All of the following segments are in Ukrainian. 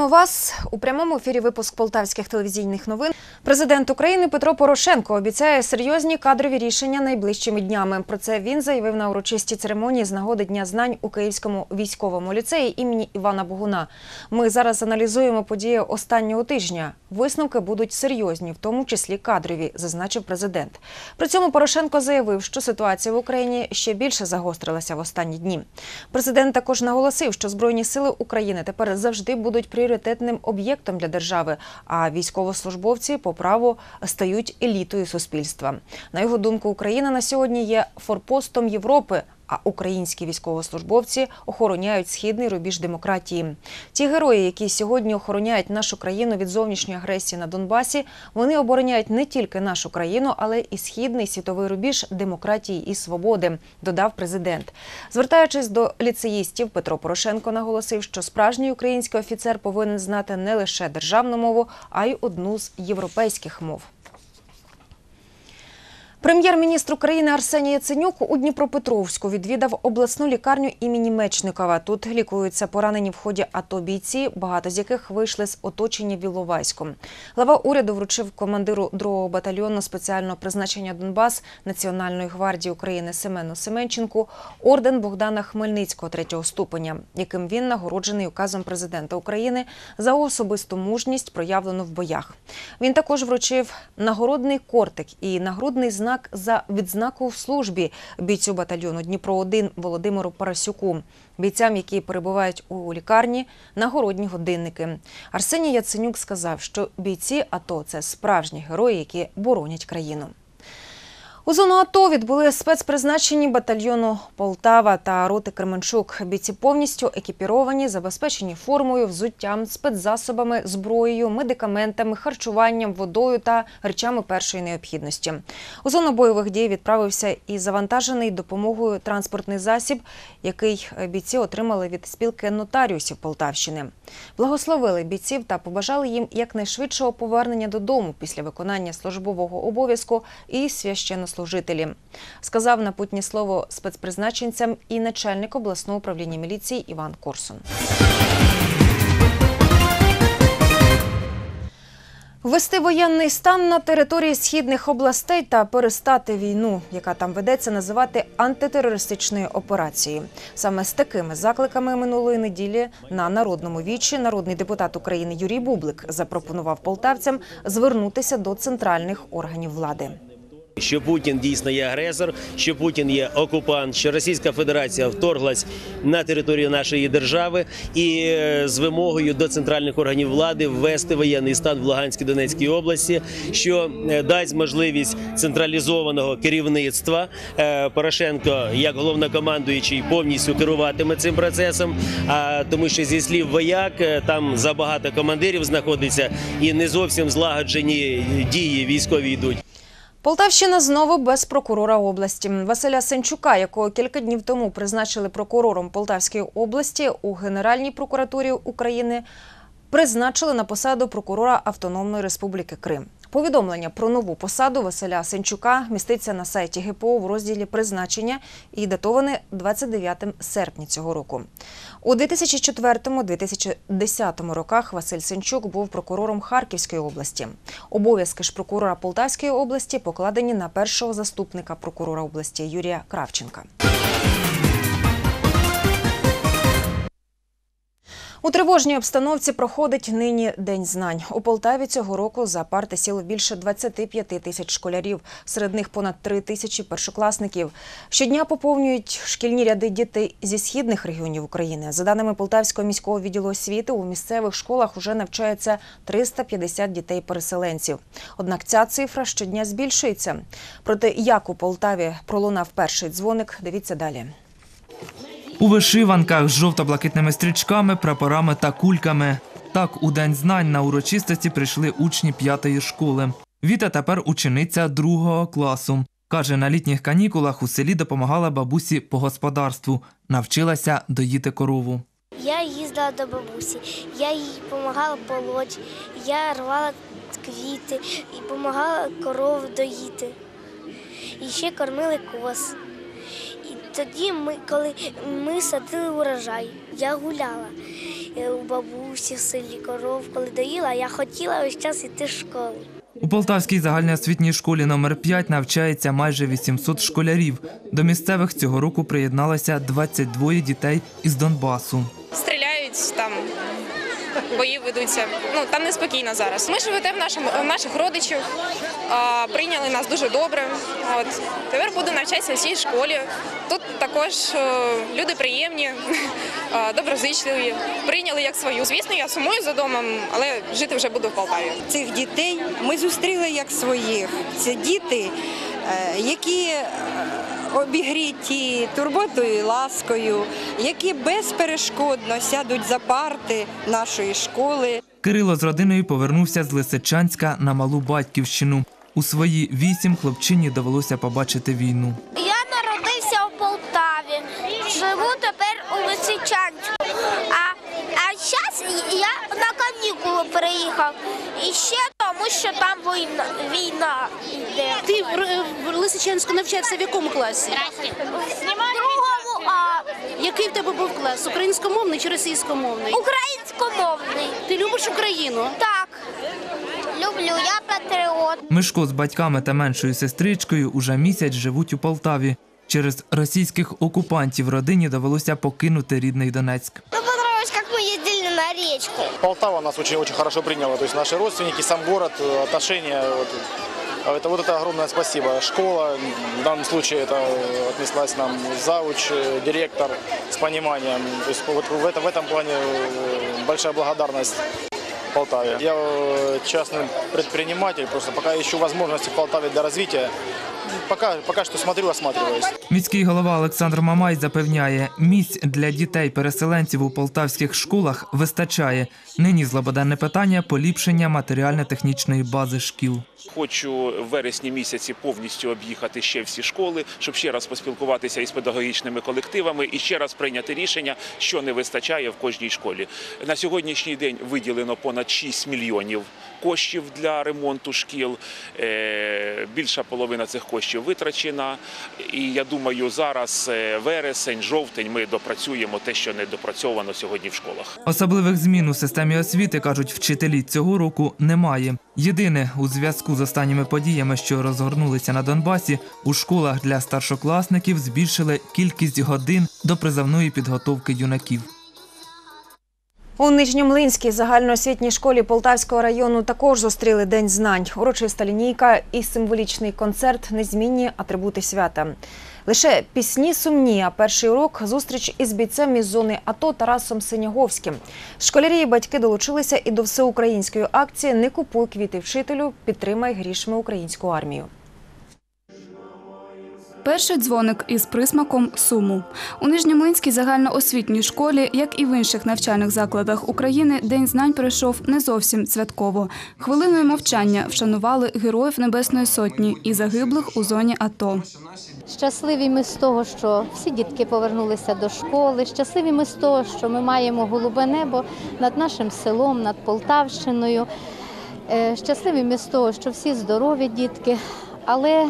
Вітаємо вас у прямому ефірі. Випуск полтавських телевізійних новин. Президент України Петро Порошенко обіцяє серйозні кадрові рішення найближчими днями. Про це він заявив на урочистій церемонії з нагоди Дня знань у Київському військовому ліцеї імені Івана Богуна. Ми зараз аналізуємо події останнього тижня. Висновки будуть серйозні, в тому числі кадрові, зазначив президент. При цьому Порошенко заявив, що ситуація в Україні ще більше загострилася в останні дні. Президент також наголосив, що збройні сили України тепер завжди будуть пріоритетним об'єктом для держави, а військовослужбовці по праву стають елітою суспільства. На його думку, Україна на сьогодні є форпостом Європи. А українські військовослужбовці охороняють східний рубіж демократії. Ті герої, які сьогодні охороняють нашу країну від зовнішньої агресії на Донбасі, вони обороняють не тільки нашу країну, але і східний світовий рубіж демократії і свободи, додав президент. Звертаючись до ліцеїстів, Петро Порошенко наголосив, що справжній український офіцер повинен знати не лише державну мову, а й одну з європейських мов. Прем'єр-міністр України Арсеній Яценюк у Дніпропетровську відвідав обласну лікарню імені Мечникова. Тут лікуються поранені в ході АТО бійці, багато з яких вийшли з оточення в. Глава уряду вручив командиру 2-го батальйону спеціального призначення Донбас Національної гвардії України Семену Семенченку орден Богдана Хмельницького третього ступеня, яким він нагороджений указом президента України за особисту мужність, проявлену в боях. Він також вручив нагородний кортик і нагрудний знак за відзнаку в службі бійцю батальйону Дніпро 1 Володимиру Парасюку, бійцям, які перебувають у лікарні, нагородні годинники. Арсеній Яценюк сказав, що бійці АТО це справжні герої, які боронять країну. У зону АТО відбули спецпризначені батальйону Полтава та роти Кременчук. Бійці повністю екіпіровані, забезпечені формою, взуттям, спецзасобами, зброєю, медикаментами, харчуванням, водою та речами першої необхідності. У зону бойових дій відправився і завантажений допомогою транспортний засіб, який бійці отримали від спілки нотаріусів Полтавщини. Благословили бійців та побажали їм якнайшвидшого повернення додому після виконання службового обов'язку і священнослужителі. Сказав напутнє слово спецпризначенцям і начальник обласного управління міліції Іван Корсун. Ввести воєнний стан на території східних областей та перестати війну, яка там ведеться, називати антитерористичною операцією. Саме з такими закликами минулої неділі на народному вічі народний депутат України Юрій Бублик запропонував полтавцям звернутися до центральних органів влади. Що Путін дійсно є агресор, що Путін є окупант, що Російська Федерація вторглась на територію нашої держави і е, з вимогою до центральних органів влади ввести воєнний стан в Луганській Донецькій області, що е, дасть можливість централізованого керівництва. Е, Порошенко, як головнокомандуючий, повністю керуватиме цим процесом. А тому, що зі слів вояк там забагато командирів знаходиться і не зовсім злагоджені дії військові йдуть. Полтавщина знову без прокурора області. Василя Сенчука, якого кілька днів тому призначили прокурором Полтавської області у Генеральній прокуратурі України, призначили на посаду прокурора Автономної Республіки Крим. Повідомлення про нову посаду Василя Сенчука міститься на сайті ГПО в розділі призначення і датоване 29 серпня цього року. У 2004-2010 роках Василь Сенчук був прокурором Харківської області. Обов'язки ж прокурора Полтавської області покладені на першого заступника прокурора області Юрія Кравченка. У тривожній обстановці проходить нині День знань. У Полтаві цього року за парти сіло більше 25 тисяч школярів, серед них понад 3 тисячі першокласників. Щодня поповнюють шкільні ряди дітей зі східних регіонів України. За даними Полтавського міського відділу освіти, у місцевих школах уже навчається 350 дітей-переселенців. Однак ця цифра щодня збільшується. Проте як у Полтаві пролунав перший дзвоник, дивіться далі. У вишиванках з жовто-блакитними стрічками, прапорами та кульками. Так, у День знань на урочистості прийшли учні п'ятої школи. Віта тепер учениця другого класу. Каже, на літніх канікулах у селі допомагала бабусі по господарству, навчилася доїти корову. Я їздила до бабусі, я їй допомагала полоть, я рвала квіти і допомагала корову доїти. І ще кормили коз. Тоді, ми, коли ми садили урожай, я гуляла е, у бабусі в селі коров, коли доїла, я хотіла весь час йти в школу. У Полтавській загальноосвітній школі номер 5 навчається майже 800 школярів. До місцевих цього року приєдналося 22 дітей із Донбасу. стріляють там. Бої ведуться. Ну там неспокійно зараз. Ми живете в нашому в наших родичів. Прийняли нас дуже добре. От тепер буду навчатися в цій школі. Тут також е, люди приємні, доброзичливі. Прийняли як свою. Звісно, я сумую за домом, але жити вже буду в Полтаві. цих дітей ми зустріли як своїх. Це діти, е, які е, обігріті турботою і ласкою, які безперешкодно сядуть за парти нашої школи. Кирило з родиною повернувся з Лисичанська на малу батьківщину. У свої вісім хлопчині довелося побачити війну. Я народився у Полтаві, живу тепер у Лисичанську. Я на канікули приїхав. І ще тому, що там війна, війна йде. Ти в, Р- в Лисичанську навчався в якому класі? Другому, а Який в тебе був клас? Українськомовний чи російськомовний? українськомовний. Ти любиш Україну? Так. Люблю, я патріот. Мишко з батьками та меншою сестричкою уже місяць живуть у Полтаві. Через російських окупантів родині довелося покинути рідний Донецьк. Ну, на речку. Полтава нас очень-очень хорошо приняла. То есть наши родственники, сам город, э, отношения. Вот, А это, вот это огромное спасибо. Школа, в данном случае это э, отнеслась нам завуч, э, директор с пониманием. То есть вот в, этом, в этом плане э, большая благодарность Полтаве. Я э, частный предприниматель, просто пока ищу возможности в Полтаве для развития. Пока, пока что смотрю, осматриваюсь. Міський голова Олександр Мамай запевняє, місць для дітей-переселенців у полтавських школах вистачає. Нині злободенне питання поліпшення матеріально-технічної бази шкіл. Хочу в вересні місяці повністю об'їхати ще всі школи, щоб ще раз поспілкуватися із педагогічними колективами і ще раз прийняти рішення, що не вистачає в кожній школі. На сьогоднішній день виділено понад 6 мільйонів коштів для ремонту шкіл. Е, Більша половина цих коштів витрачена. І я думаю, зараз е, вересень, жовтень ми допрацюємо те, що не допрацьовано сьогодні в школах. Особливих змін у системі освіти, кажуть вчителі, цього року немає. Єдине, у зв'язку з останніми подіями, що розгорнулися на Донбасі, у школах для старшокласників збільшили кількість годин до призовної підготовки юнаків. У Нижньомлинській загальноосвітній школі Полтавського району також зустріли День знань. Урочиста лінійка і символічний концерт незмінні атрибути свята. Лише пісні сумні, а перший урок – зустріч із бійцем із зони АТО Тарасом Синяговським. Школярі і батьки долучилися і до всеукраїнської акції «Не купуй квіти вчителю, підтримай грішми українську армію». Перший дзвоник із присмаком суму. У Нижньомлинській загальноосвітній школі, як і в інших навчальних закладах України, День знань пройшов не зовсім святково. Хвилиною мовчання вшанували героїв Небесної Сотні і загиблих у зоні АТО. Щасливі ми з того, що всі дітки повернулися до школи. Щасливі ми з того, що ми маємо голубе небо над нашим селом, над Полтавщиною. Е, Щасливі ми з того, що всі здорові дітки, але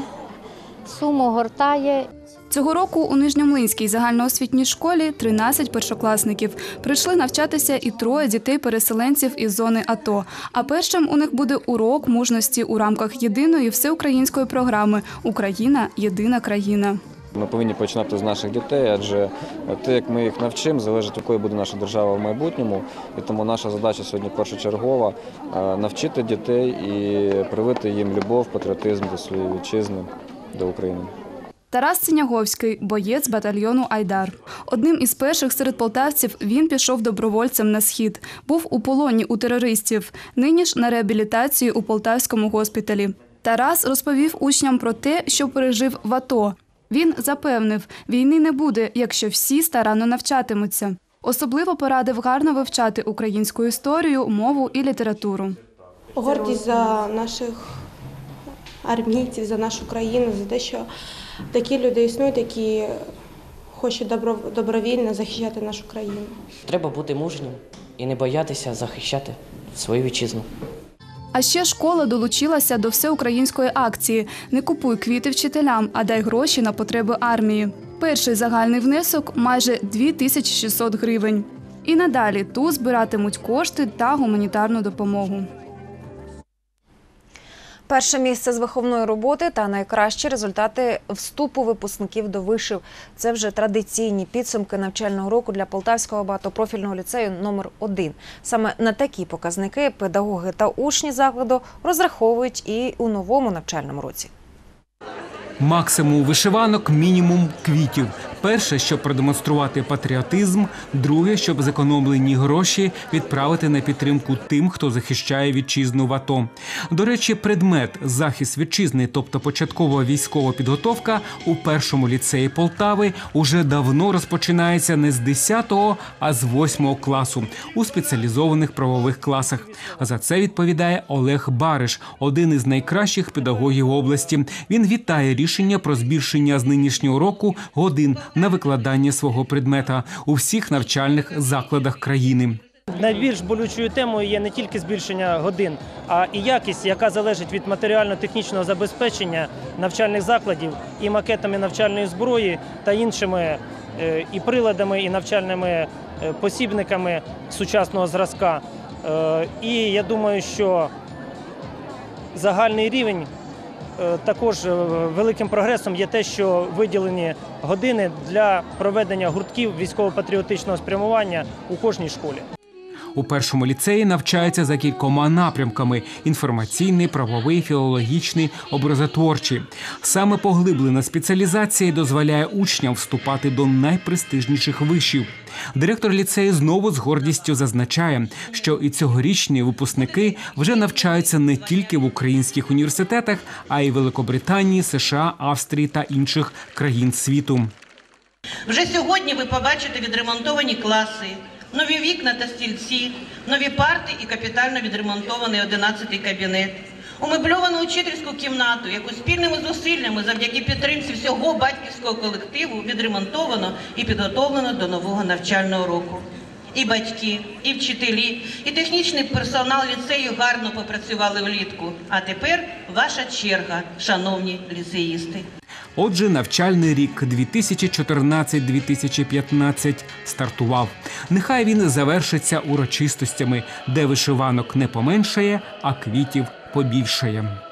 суму гортає Цього року у Нижньомлинській загальноосвітній школі 13 першокласників. Прийшли навчатися і троє дітей-переселенців із зони АТО. А першим у них буде урок мужності у рамках єдиної всеукраїнської програми Україна єдина країна. Ми повинні починати з наших дітей, адже те, як ми їх навчимо, залежить, якою буде наша держава в майбутньому. І тому наша задача сьогодні першочергова е, навчити дітей і привити їм любов, патріотизм до своєї вітчизни, до України. Тарас Синяговський, боєць батальйону Айдар. Одним із перших серед полтавців він пішов добровольцем на схід. Був у полоні у терористів. Нині ж на реабілітації у полтавському госпіталі. Тарас розповів учням про те, що пережив в АТО. Він запевнив, війни не буде, якщо всі старанно навчатимуться. Особливо порадив гарно вивчати українську історію, мову і літературу. гордість за наших армійців, за нашу країну, за те, що такі люди існують, які хочуть добро, добровільно захищати нашу країну. Треба бути мужнім і не боятися захищати свою вітчизну. А ще школа долучилася до всеукраїнської акції Не купуй квіти вчителям, а дай гроші на потреби армії. Перший загальний внесок майже 2600 гривень. І надалі тут збиратимуть кошти та гуманітарну допомогу. Перше місце з виховної роботи та найкращі результати вступу випускників до вишів. Це вже традиційні підсумки навчального року для Полтавського багатопрофільного ліцею номер 1 Саме на такі показники педагоги та учні закладу розраховують і у новому навчальному році. Максимум вишиванок, мінімум квітів. Перше, щоб продемонструвати патріотизм, друге, щоб зекономлені гроші відправити на підтримку тим, хто захищає вітчизну в АТО. До речі, предмет захист вітчизни, тобто початкова військова підготовка у першому ліцеї Полтави, уже давно розпочинається не з 10, а з 8 класу у спеціалізованих правових класах. За це відповідає Олег Бариш, один із найкращих педагогів області. Він вітає рішення про збільшення з нинішнього року годин на викладання свого предмета у всіх навчальних закладах країни. Найбільш болючою темою є не тільки збільшення годин, а і якість, яка залежить від матеріально-технічного забезпечення навчальних закладів і макетами навчальної зброї та іншими е, і приладами, і навчальними е, посібниками сучасного зразка. Е, І я думаю, що загальний рівень також е, великим прогресом є те, що виділені години для проведення гуртків військово-патріотичного спрямування у кожній школі. У першому ліцеї навчаються за кількома напрямками: інформаційний, правовий, філологічний, образотворчий. Саме поглиблена спеціалізація дозволяє учням вступати до найпрестижніших вишів. Директор ліцею знову з гордістю зазначає, що і цьогорічні випускники вже навчаються не тільки в українських університетах, а й Великобританії, США, Австрії та інших країн світу. Вже сьогодні ви побачите відремонтовані класи, нові вікна та стільці, нові парти і капітально відремонтований 11-й кабінет, умебльовану учительську кімнату, яку спільними зусиллями завдяки підтримці всього батьківського колективу відремонтовано і підготовлено до нового навчального року. І батьки, і вчителі, і технічний персонал ліцею гарно попрацювали влітку. А тепер ваша черга, шановні ліцеїсти. Отже, навчальний рік 2014-2015 стартував. Нехай він завершиться урочистостями, де вишиванок не поменшає, а квітів побільшає.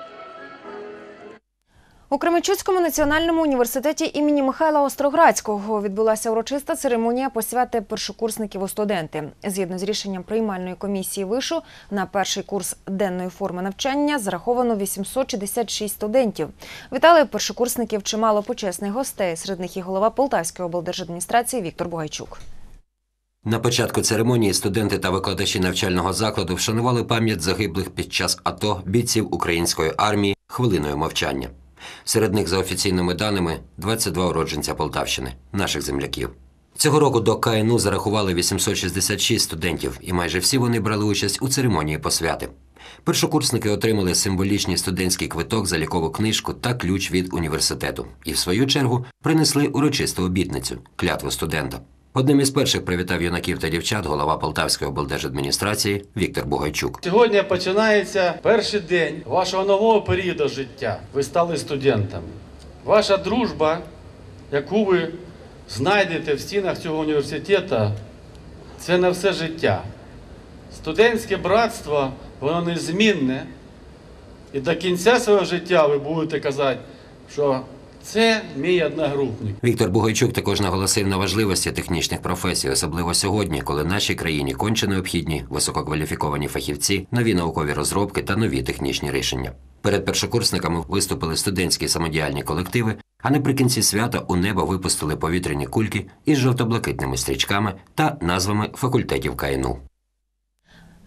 У Кременчуцькому національному університеті імені Михайла Остроградського відбулася урочиста церемонія посвяти першокурсників у студенти. Згідно з рішенням приймальної комісії вишу на перший курс денної форми навчання зараховано 866 студентів. Вітали першокурсників чимало почесних гостей. Серед них і голова Полтавської облдержадміністрації Віктор Бугайчук. На початку церемонії студенти та викладачі навчального закладу вшанували пам'ять загиблих під час АТО бійців української армії хвилиною мовчання. Серед них, за офіційними даними, 22 уродженця Полтавщини, наших земляків. Цього року до КНУ зарахували 866 студентів, і майже всі вони брали участь у церемонії посвяти. Першокурсники отримали символічний студентський квиток, залікову книжку та ключ від університету. І, в свою чергу, принесли урочисту обітницю клятву студента. Одним із перших привітав юнаків та дівчат голова Полтавської облдержадміністрації Віктор Бугайчук. Сьогодні починається перший день вашого нового періоду життя. Ви стали студентами. Ваша дружба, яку ви знайдете в стінах цього університету, це на все життя. Студентське братство, воно незмінне. І до кінця свого життя ви будете казати, що це мій одногрупник. Віктор Бугайчук також наголосив на важливості технічних професій, особливо сьогодні, коли нашій країні конче необхідні висококваліфіковані фахівці, нові наукові розробки та нові технічні рішення. Перед першокурсниками виступили студентські самодіяльні колективи, а наприкінці свята у небо випустили повітряні кульки із жовто-блакитними стрічками та назвами факультетів КНУ.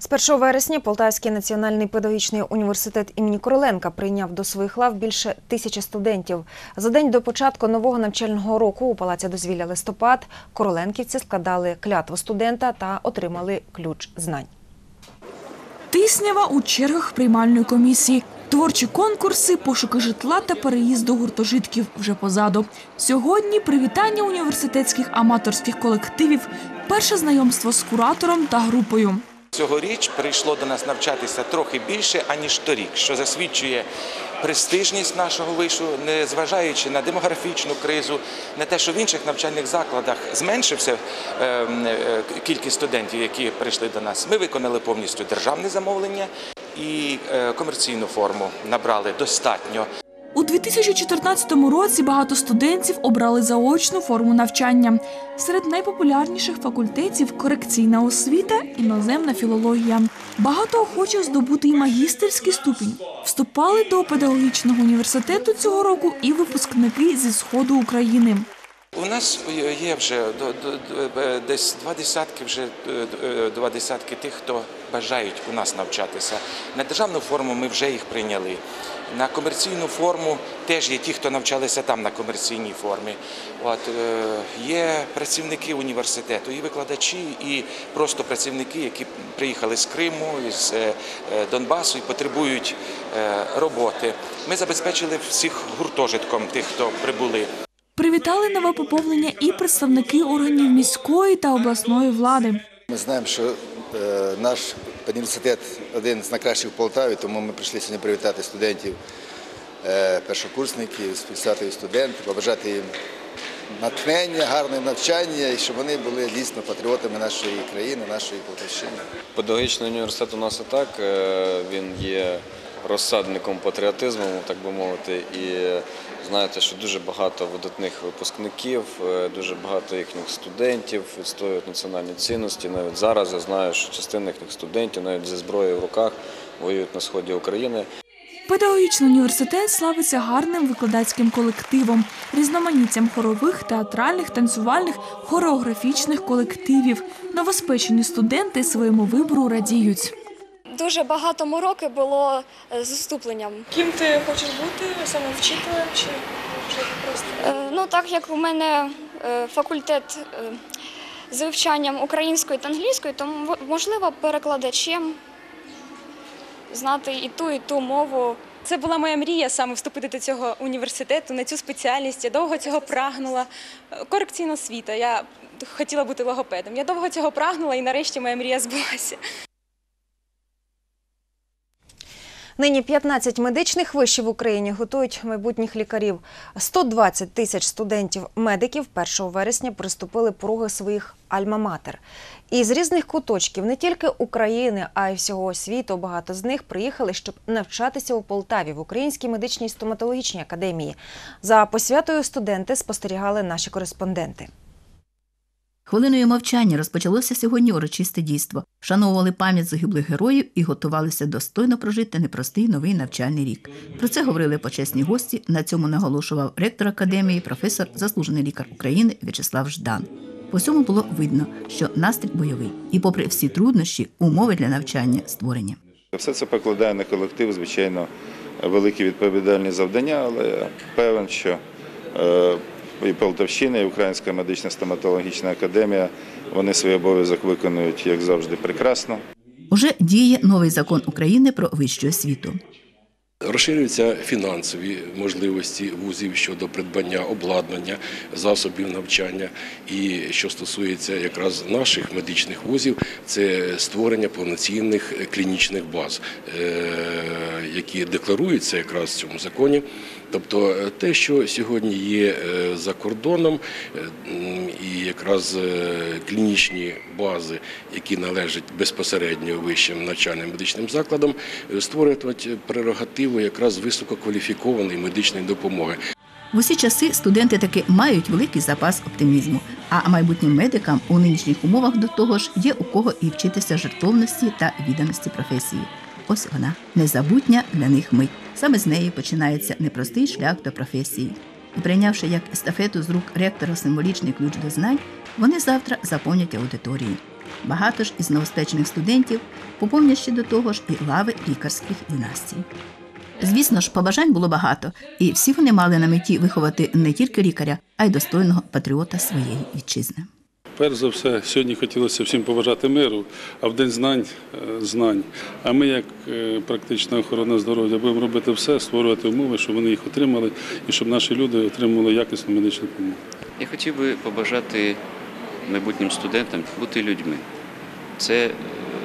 З 1 вересня Полтавський національний педагогічний університет імені Короленка прийняв до своїх лав більше тисячі студентів. За день до початку нового навчального року у Палаці дозвілля листопад короленківці складали клятву студента та отримали ключ знань. Тиснява у чергах приймальної комісії. Творчі конкурси, пошуки житла та переїзд до гуртожитків вже позаду. Сьогодні привітання університетських аматорських колективів, перше знайомство з куратором та групою. Цьогоріч прийшло до нас навчатися трохи більше, аніж торік, що засвідчує престижність нашого вишу, незважаючи на демографічну кризу, на те, що в інших навчальних закладах зменшився е, е, кількість студентів, які прийшли до нас. Ми виконали повністю державне замовлення і е, комерційну форму набрали достатньо. У 2014 році багато студентів обрали заочну форму навчання. Серед найпопулярніших факультетів корекційна освіта, іноземна філологія. Багато охочих здобути і магістерський ступінь. Вступали до педагогічного університету цього року і випускники зі сходу України. У нас є вже до- десь два десятки, вже е, е, два десятки тих, хто бажають у нас навчатися. На державну форму ми вже їх прийняли. На комерційну форму теж є ті, хто навчалися там на комерційній формі. От е, є працівники університету, і викладачі, і просто працівники, які приїхали з Криму, з е, е, Донбасу і потребують е, роботи. Ми забезпечили всіх гуртожитком тих, хто прибули. Привітали нове поповнення і представники органів міської та обласної влади. Ми знаємо, що наш університет один з найкращих в Полтаві, тому ми прийшли сьогодні привітати студентів, е, першокурсників, співсвятої студенти, побажати їм натхнення, гарного навчання і щоб вони були дійсно патріотами нашої країни, нашої Полтавщини. Педагогічний університет у нас і так е, він є розсадником патріотизму, так би мовити. І знаєте, що дуже багато видатних випускників, е, дуже багато їхніх студентів відстоюють національні цінності. Навіть зараз я знаю, що частина їхніх студентів навіть зі зброєю в руках воюють на сході України. Педагогічний університет славиться гарним викладацьким колективом, різноманіттям хорових, театральних, танцювальних, хореографічних колективів. Новоспечені студенти своєму вибору радіють. Дуже багато мороки було е, з уступленням. Ким ти хочеш бути? Саме вчителем чи просто? Е, Ну, так як у мене е, факультет з вивчанням української та англійської, то можливо перекладачем знати і ту, і ту мову. Це була моя мрія саме вступити до цього університету на цю спеціальність. Я довго цього прагнула. Корекційна освіта. Я хотіла бути логопедом. Я довго цього прагнула і нарешті моя мрія збулася. Нині 15 медичних вишів в Україні готують майбутніх лікарів. 120 тисяч студентів-медиків 1 вересня приступили пороги своїх альма-матер. І з різних куточків не тільки України, а й всього світу багато з них приїхали, щоб навчатися у Полтаві в Українській медичній стоматологічній академії. За посвятою студенти спостерігали наші кореспонденти. Хвилиною мовчання розпочалося сьогодні урочисте дійство. Вшановували пам'ять загиблих героїв і готувалися достойно прожити непростий новий навчальний рік. Про це говорили почесні гості. На цьому наголошував ректор академії, професор, заслужений лікар України В'ячеслав Ждан. По всьому було видно, що настрій бойовий, і, попри всі труднощі, умови для навчання створені. Все це покладає на колектив, звичайно, великі відповідальні завдання, але я певен, що е, і Полтавщина, і Українська медична стоматологічна академія вони свій обов'язок виконують, як завжди, прекрасно. Уже діє новий закон України про вищу освіту. Розширюються фінансові можливості вузів щодо придбання обладнання, засобів навчання. І що стосується якраз наших медичних вузів, це створення повноцінних клінічних баз, е, які декларуються якраз в цьому законі. Тобто е, те, що сьогодні є е, за кордоном, е, і якраз клінічні бази, які належать безпосередньо вищим навчальним медичним закладам, створюють прерогативу якраз висококваліфікованої медичної допомоги. В усі часи студенти таки мають великий запас оптимізму. А майбутнім медикам у нинішніх умовах до того ж є у кого і вчитися жертовності та відданості професії. Ось вона незабутня для них мить. Саме з неї починається непростий шлях до професії. І прийнявши як естафету з рук ректора символічний ключ до знань, вони завтра заповнять аудиторії. Багато ж із новоспечених студентів поповнять ще до того ж і лави лікарських династій. Звісно ж, побажань було багато, і всі вони мали на меті виховати не тільки лікаря, а й достойного патріота своєї вітчизни. Перш за все, сьогодні хотілося всім побажати миру, а в день знань е, знань. А ми, як е, практична охорона здоров'я, будемо робити все, створювати умови, щоб вони їх отримали і щоб наші люди отримували якісну медичну допомогу. Я хотів би побажати майбутнім студентам бути людьми. Це е,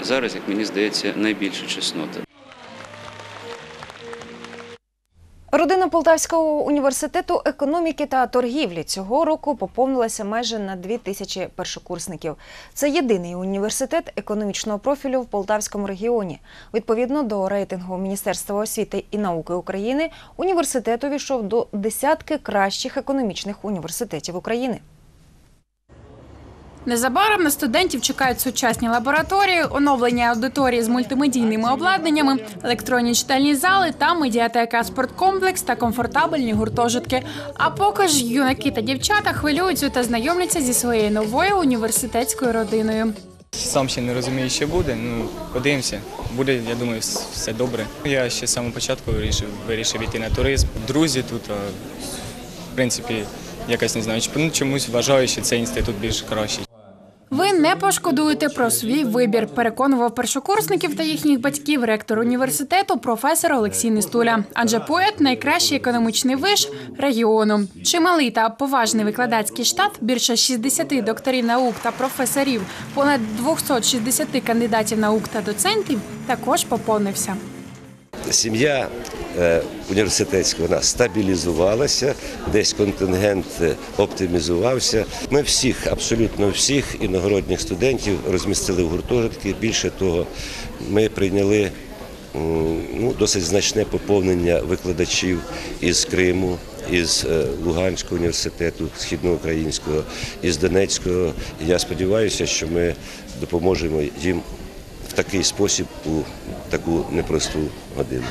зараз, як мені здається, найбільша чеснота. Родина Полтавського університету економіки та торгівлі цього року поповнилася майже на дві тисячі першокурсників. Це єдиний університет економічного профілю в Полтавському регіоні. Відповідно до рейтингу Міністерства освіти і науки України, університет увійшов до десятки кращих економічних університетів України. Незабаром на студентів чекають сучасні лабораторії, оновлення аудиторії з мультимедійними обладнаннями, електронні читальні зали та медіатека, спорткомплекс та комфортабельні гуртожитки. А поки ж юнаки та дівчата хвилюються та знайомляться зі своєю новою університетською родиною. Сам ще не розумію, що буде. Ну, подивимося. Буде, я думаю, все добре. Я ще з самого початку вирішив, вирішив йти на туризм. Друзі тут, в принципі, якось не знаю, чи- ну, чомусь вважаю, що цей інститут більш кращий. Ви не пошкодуєте про свій вибір, переконував першокурсників та їхніх батьків ректор університету професор Олексій Нестуля. Адже поет найкращий економічний виш регіону. Чималий та поважний викладацький штат, більше 60 докторів наук та професорів, понад 260 кандидатів наук та доцентів також поповнився. Сім'я е, університетська вона стабілізувалася, десь контингент е, оптимізувався. Ми всіх, абсолютно всіх іногородніх студентів розмістили в гуртожитки. Більше того, ми прийняли ну, досить значне поповнення викладачів із Криму, із е, Луганського університету, східноукраїнського, із Донецького. Я сподіваюся, що ми допоможемо їм такий спосіб у таку непросту годину.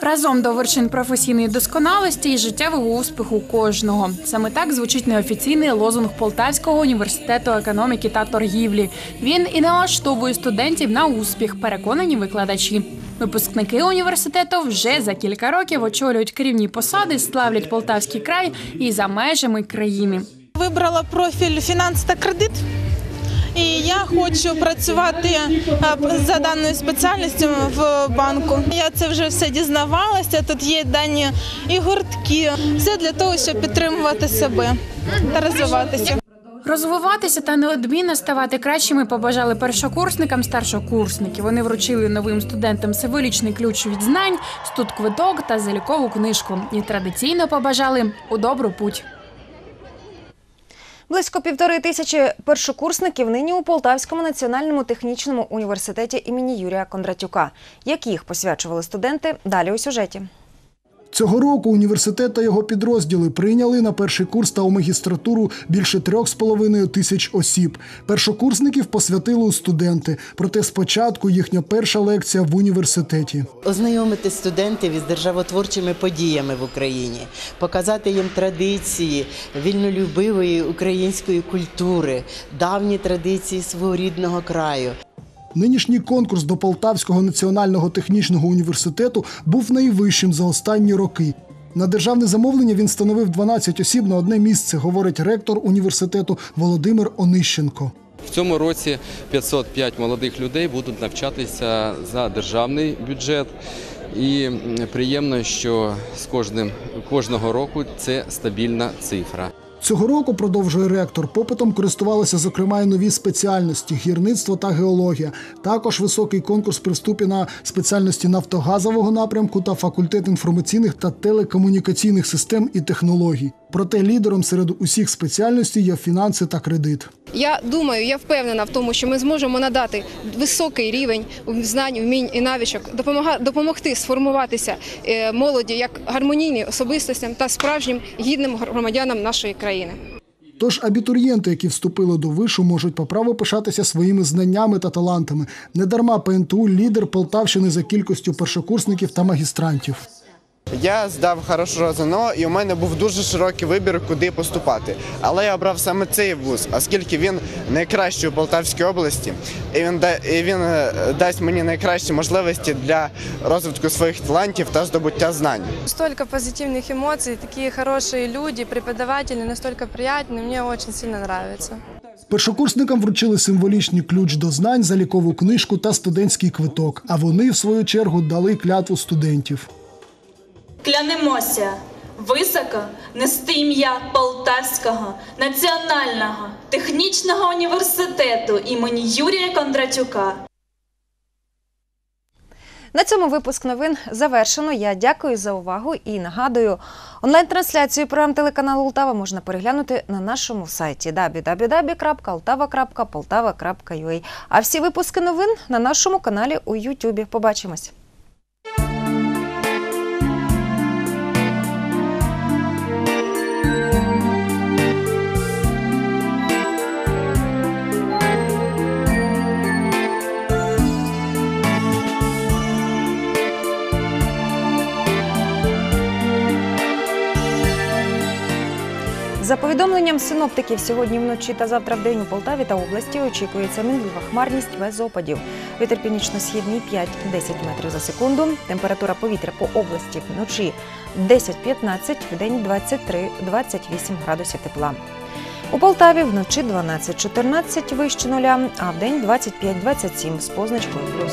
Разом до вершин професійної досконалості і життєвого успіху кожного. Саме так звучить неофіційний лозунг Полтавського університету економіки та торгівлі. Він і налаштовує студентів на успіх, переконані викладачі. Випускники університету вже за кілька років очолюють керівні посади, славлять Полтавський край і за межами країни. Вибрала профіль фінанс та кредит. І я хочу працювати е, за даною спеціальністю в банку. Я це вже все дізнавалася. Тут є дані і гуртки. Все для того, щоб підтримувати себе та розвиватися. Розвиватися та неодмінно ставати кращими побажали першокурсникам старшокурсників. Вони вручили новим студентам символічний ключ від знань, студквиток та залікову книжку. І традиційно побажали у добру путь. Близько півтори тисячі першокурсників нині у Полтавському національному технічному університеті імені Юрія Кондратюка. Як їх посвячували студенти, далі у сюжеті. Цього року університет та його підрозділи прийняли на перший курс та у магістратуру більше трьох з половиною тисяч осіб. Першокурсників посвятили у студенти. Проте спочатку їхня перша лекція в університеті. Ознайомити студентів із державотворчими подіями в Україні, показати їм традиції вільнолюбивої української культури, давні традиції свого рідного краю. Нинішній конкурс до Полтавського національного технічного університету був найвищим за останні роки. На державне замовлення він становив 12 осіб на одне місце, говорить ректор університету Володимир Онищенко. В цьому році 505 молодих людей будуть навчатися за державний бюджет. І приємно, що з кожним кожного року це стабільна цифра. Цього року, продовжує ректор, попитом користувалися зокрема і нові спеціальності гірництво та геологія. Також високий конкурс при вступі на спеціальності нафтогазового напрямку та факультет інформаційних та телекомунікаційних систем і технологій. Проте лідером серед усіх спеціальностей є фінанси та кредит. Я думаю, я впевнена в тому, що ми зможемо надати високий рівень знань, вмінь і навичок, допомогти сформуватися е, молоді як гармонійним особистостям та справжнім гідним громадянам нашої країни. Тож абітурієнти, які вступили до вишу, можуть по праву пишатися своїми знаннями та талантами. Недарма ПНТУ лідер Полтавщини за кількістю першокурсників та магістрантів. Я здав хороше ЗНО і у мене був дуже широкий вибір, куди поступати. Але я обрав саме цей вуз, оскільки він найкращий у Полтавській області, і він да і він е, дасть мені найкращі можливості для розвитку своїх талантів та здобуття знань. Столько позитивных эмоций, такие хорошие люди, преподаватели настолько приятные, мне очень сильно нравится. Першокурсникам вручили символічний ключ до знань, залікову книжку та студентський квиток. А вони, в свою чергу, дали клятву студентів. Клянемося високо нести ім'я Полтавського національного технічного університету імені Юрія Кондратюка. На цьому випуск новин завершено. Я дякую за увагу і нагадую, онлайн-трансляцію програм телеканалу Ултава можна переглянути на нашому сайті www.altava.poltava.ua. А всі випуски новин на нашому каналі у Ютубі. Побачимось. За повідомленням синоптиків, сьогодні вночі та завтра в день у Полтаві та області очікується мінлива хмарність без опадів. Вітер північно-східний 5-10 метрів за секунду. Температура повітря по області вночі 10-15, в день 23-28 градусів тепла. У Полтаві вночі 12-14 вище нуля, а в день 25-27 з позначкою плюс.